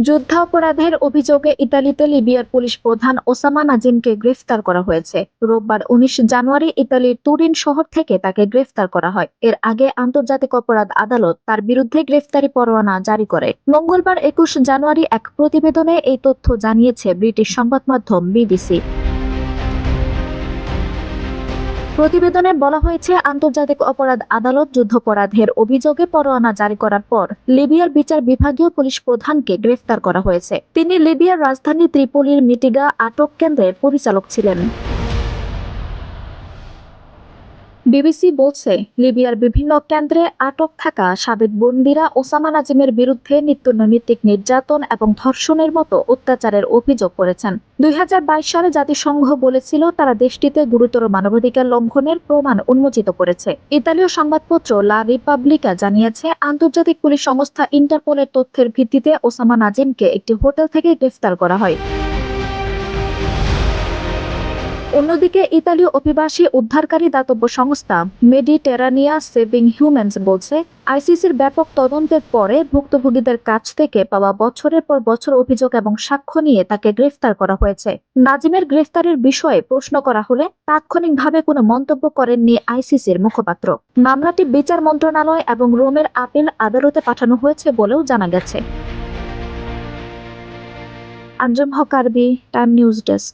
যুদ্ধাপরাধের অভিযোগে ইতালিতে লিবিয়ার পুলিশ প্রধান ওসামা নাজিমকে গ্রেফতার করা হয়েছে। রোববার উনিশ জানুয়ারি ইতালির তুরিন শহর থেকে তাকে গ্রেফতার করা হয়। এর আগে আন্তর্জাতিক অপরাধ আদালত তার বিরুদ্ধে গ্রেফতারি পরোয়ানা জারি করে। মঙ্গলবার একুশ জানুয়ারি এক প্রতিবেদনে এই তথ্য জানিয়েছে ব্রিটিশ সংবাদ মাধ্যম বিবিসি। প্রতিবেদনে বলা হয়েছে, আন্তর্জাতিক অপরাধ আদালত যুদ্ধাপরাধের অভিযোগে পরোয়ানা জারি করার পর লিবিয়ার বিচার বিভাগীয় পুলিশ প্রধানকে গ্রেফতার করা হয়েছে। তিনি লিবিয়ার রাজধানী ত্রিপোলির মিটিগা আটক কেন্দ্রের পরিচালক ছিলেন। বিবিসি বলছে, লিবিয়ার বিভিন্ন কেন্দ্রে আটক থাকা সাবেক বন্দিরা ওসামা নাজিমের বিরুদ্ধে নিত্যনৈমিত্তিক নির্যাতন এবং ধর্ষণের মতো অত্যাচারের অভিযোগ করেছেন। দুই হাজার বাইশ সালে জাতিসংঘ বলেছিল, তারা দেশটিতে গুরুতর মানবাধিকার লঙ্ঘনের প্রমাণ উন্মোচিত করেছে। ইতালীয় সংবাদপত্র লা রিপাবলিকা জানিয়েছে, আন্তর্জাতিক পুলিশ সংস্থা ইন্টারপোলের তথ্যের ভিত্তিতে ওসামা নাজিমকে একটি হোটেল থেকে গ্রেফতার করা হয়। অন্যদিকে ইতালীয় অভিবাসী উদ্ধারকারী দাতব্য সংস্থা মেডিটেরানিয়া সেভিং হিউম্যানস বলছে, আইসিসির ব্যাপক তদন্তের পরে ভুক্তভোগীদের কাছ থেকে পাওয়া বছরের পর বছর অভিযোগ এবং সাক্ষ্য নিয়ে তাকে গ্রেফতার করা হয়েছে। নাজিমের গ্রেফতারের বিষয়ে প্রশ্ন করা হলে তাৎক্ষণিকভাবে কোনো মন্তব্য করেননি আইসিসির মুখপাত্র। মামলাটি বিচার মন্ত্রণালয় এবং রোমের আপিল আদালতে পাঠানো হয়েছে বলেও জানা গেছে। আঞ্জুম হক, আরবি টাইম নিউজ ডেস্ক।